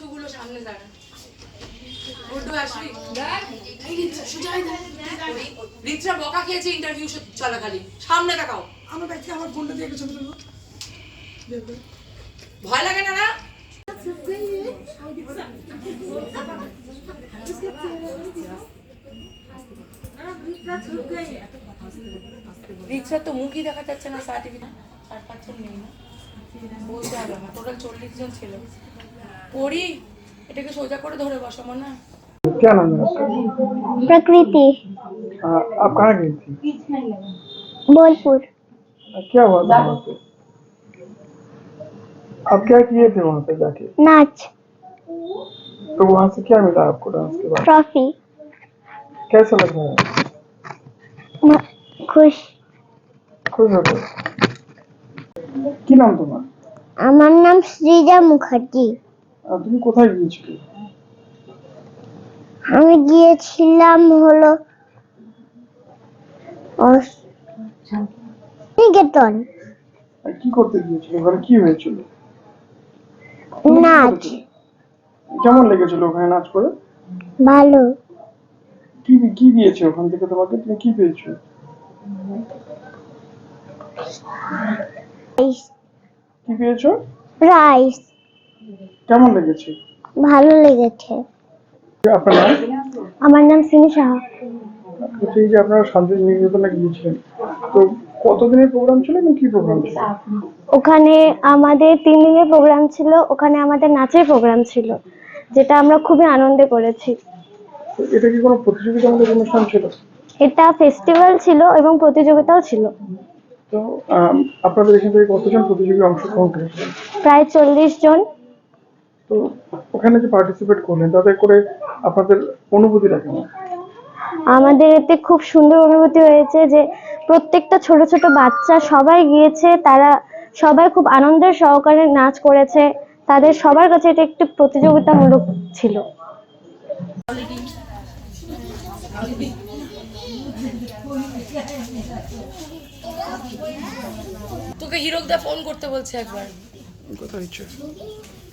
গুলো সামনে দাঁড়া বকা খেয়েছে ইন্টারভিউ চলাকালীন তাকাও। আমার ব্যাগ থেকে আমার ফোনটা দিয়ে ছবি তুলবো ভয় লাগে না না? রিক্সার তো মুখই দেখা যাচ্ছে না সার্টিফিকেট চার পাঁচজন নেই না। বলতে হবে টোটাল চল্লিশ জন ছিল। পড়ি এটাকে সোজা করে ধরে বসাবো না क्या नाम है आपका प्रकृति आ, आप कहाँ गई थी बोलपुर आ, क्या हुआ था वहाँ पे आप क्या किए थे वहाँ पे जाके नाच तो वहाँ से क्या मिला आपको डांस के बाद ट्रॉफी कैसा लग रहा है म- खुश खुश हो गए কি নাম তোমার আমার নাম সৃজা মুখার্জি আর তুমি কোথায় গিয়েছিলে? আমি গিয়েছিলাম হলো নিকেতন। কি করতে গিয়েছিলে? ওখানে কি হয়েছিল? নাচ। কেমন লেগেছিল ওখানে নাচ করে? ভালো। কি কি দিয়েছে ওখান থেকে তোমাকে? তুমি কি পেয়েছ? কি পেয়েছ? প্রাইস কেমন লেগেছে? ভালো লেগেছে। আপনার নাম? আমার নাম সিমি সাহা হচ্ছে এই যে আপনারা শান্তি নিকেতনে গিয়েছিলেন তো কতদিনের প্রোগ্রাম ছিল এবং কি প্রোগ্রাম ছিল? ওখানে আমাদের তিন দিনের প্রোগ্রাম ছিল ওখানে আমাদের নাচের প্রোগ্রাম ছিল যেটা আমরা খুবই আনন্দে করেছি। এটা কি কোনো প্রতিযোগিতামূলক অনুষ্ঠান ছিল? এটা ফেস্টিভ্যাল ছিল এবং প্রতিযোগিতাও ছিল। তো আপনাদের এখান থেকে কতজন প্রতিযোগী অংশগ্রহণ করেছিলেন? প্রায় চল্লিশ জন। তো ওখানে যে পার্টিসিপেট করলেন তাতে করে আপনাদের অনুভূতিটা কেমন? আমাদের এতে খুব সুন্দর অনুভূতি হয়েছে যে প্রত্যেকটা ছোট ছোট বাচ্চা সবাই গিয়েছে তারা সবাই খুব আনন্দের সহকারে নাচ করেছে তাদের সবার কাছে এটা একটি প্রতিযোগিতামূলক ছিল। তোকে হিরকদা ফোন করতে বলছে একবার। কথা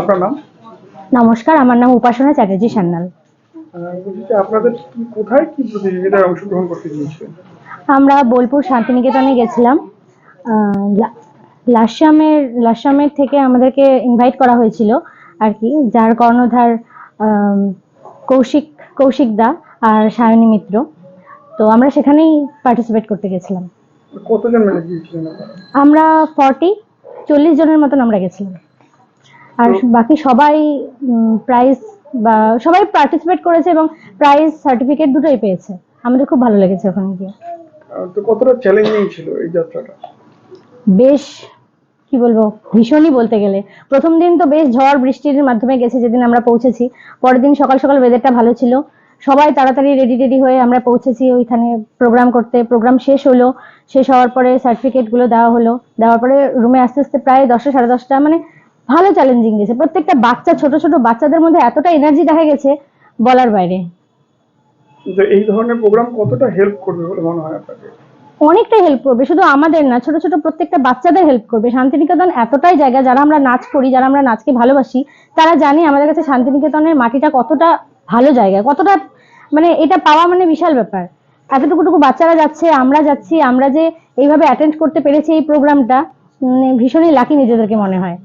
আপনার নাম? নমস্কার আমার নাম উপাসনা চ্যাটার্জি সান্যাল। আপনাদের কোথায় কি প্রতিযোগিতায় অংশগ্রহণ করতে গিয়েছিলেন? আমরা বোলপুর শান্তিনিকেতনে গেছিলাম। আহ, লা- লাস্যামের লাস্যামের থেকে আমাদেরকে ইনভাইট করা হয়েছিল আর কি যার কর্ণধার কৌশিক কৌশিক দা আর সায়নী মিত্র। তো আমরা সেখানেই পার্টিসিপেট করতে গেছিলাম। কতজন আমরা ফর্টি চল্লিশ জনের মতন আমরা গেছিলাম। আর বাকি সবাই প্রাইজ বা সবাই পার্টিসিপেট করেছে এবং প্রাইজ সার্টিফিকেট দুটোই পেয়েছে। আমাদের খুব ভালো লেগেছে ওখানে গিয়ে। তো কতটা চ্যালেঞ্জিং ছিল এই যাত্রাটা? বেশ, কি বলব, ভীষণই বলতে গেলে। প্রথম দিন তো বেশ ঝড় বৃষ্টির মাধ্যমে গেছে যেদিন আমরা পৌঁছেছি। পরের দিন সকাল সকাল ওয়েদারটা ভালো ছিল। সবাই তাড়াতাড়ি রেডি রেডি হয়ে আমরা পৌঁছেছি ওইখানে প্রোগ্রাম করতে। প্রোগ্রাম শেষ হলো। শেষ হওয়ার পরে সার্টিফিকেটগুলো দেওয়া হলো। দেওয়ার পরে রুমে আস্তে আস্তে প্রায় দশটা, সাড়ে দশটা মানে ভালো চ্যালেঞ্জিং গেছে। প্রত্যেকটা বাচ্চা, ছোট ছোট বাচ্চাদের মধ্যে এতটা এনার্জি দেখা গেছে বলার বাইরে। এই ধরনের প্রোগ্রাম কতটা হেল্প করবে বলে মনে হয় আপনাকে অনেকটাই হেল্প করবে, শুধু আমাদের না, ছোট ছোট প্রত্যেকটা বাচ্চাদের হেল্প করবে। শান্তিনিকেতন এতটাই জায়গা যারা আমরা নাচ করি, যারা আমরা নাচকে ভালোবাসি, তারা জানে আমাদের কাছে শান্তিনিকেতনের মাটিটা কতটা ভালো জায়গা, কতটা মানে এটা পাওয়া মানে বিশাল ব্যাপার। এতটুকুটুকু বাচ্চারা যাচ্ছে, আমরা যাচ্ছি, আমরা যে এইভাবে অ্যাটেন্ড করতে পেরেছি এই প্রোগ্রামটা ভীষণই লাকি নিজেদেরকে মনে হয়।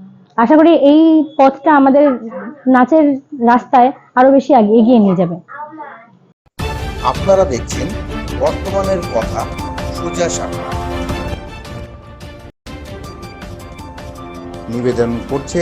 আশা করি এই পথটা আমাদের নাচের রাস্তায় আরও বেশি এগিয়ে নিয়ে যাবে। আপনারা দেখছেন বর্তমানের কথা। সাপটা নিবেদন করছে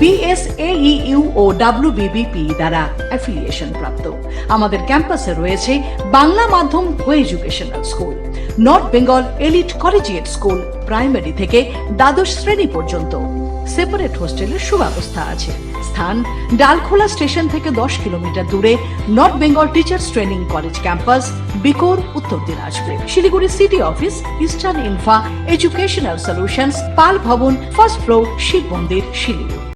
বিএসএইউ ও ডাব্লিউবিবিপি দ্বারা অ্যাফিলিয়েশন প্রাপ্ত। আমাদের ক্যাম্পাসে রয়েছে বাংলা মাধ্যম co educational school north Bengal elite collegiate school, primary থেকে দ্বাদশ শ্রেণি পর্যন্ত। সেপারেট হোস্টেলের সুব্যবস্থা আছে। স্থান ডালখোলা স্টেশন থেকে দশ কিলোমিটার দূরে north Bengal teachers training college campus, বিকোর, Uttar Dinajpur. Siliguri city office, eastern infra educational solutions, Pal Bhavan, first floor, Shiva মন্দির, শিলিগুড়ি।